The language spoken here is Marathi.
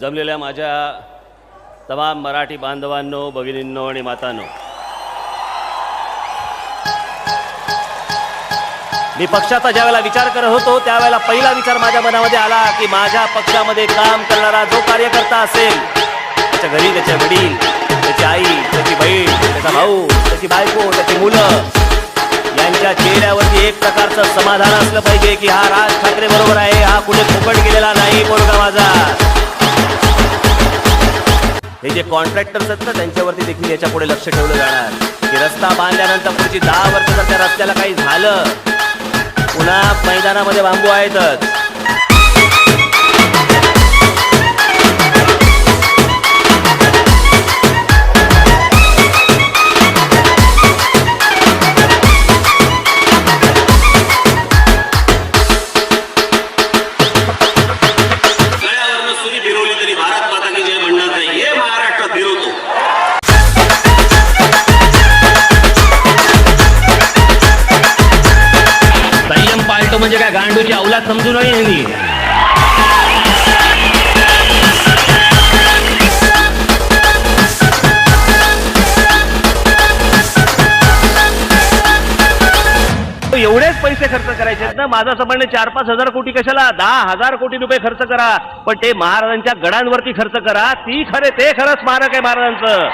जमलेल्या माझ्या तमाम मराठी बांधवांनो भगिनींनो आणि मातांनो. मी पक्षाचा ज्यावेळेला विचार करत होतो त्यावेळेला पहिला विचार माझ्या मनामध्ये आला की माझ्या पक्षामध्ये काम करणारा जो कार्यकर्ता असेल त्याच्या घरी त्याचे वडील त्याची आई त्याची बहीण त्याचा भाऊ त्याची बायको त्याची मुलं यांच्या चेहऱ्यावरती एक प्रकारचं समाधान असलं पाहिजे की हा राज ठाकरे बरोबर आहे हा कुठे फुकट गेलेला नाही पोरगा माझा हे जे कॉन्ट्रॅक्टर्स आहेत ना त्यांच्यावरती देखील याच्यापुढे लक्ष ठेवलं जाणार. की रस्ता बांधल्यानंतर पुढची दहा वर्ष जर त्या रस्त्याला काही झालं पुन्हा मैदानामध्ये बांबू आहेतच. म्हणजे काय गांडूची अवलाद समजू नये यांनी एवढेच पैसे खर्च करायचे ना माझं असं म्हणणं चार पाच हजार कोटी कशाला? दहा हजार कोटी रुपये खर्च करा. पण ते महाराजांच्या गडांवरती खर्च करा. ती खरे ते खरं स्मारक आहे महाराजांचं.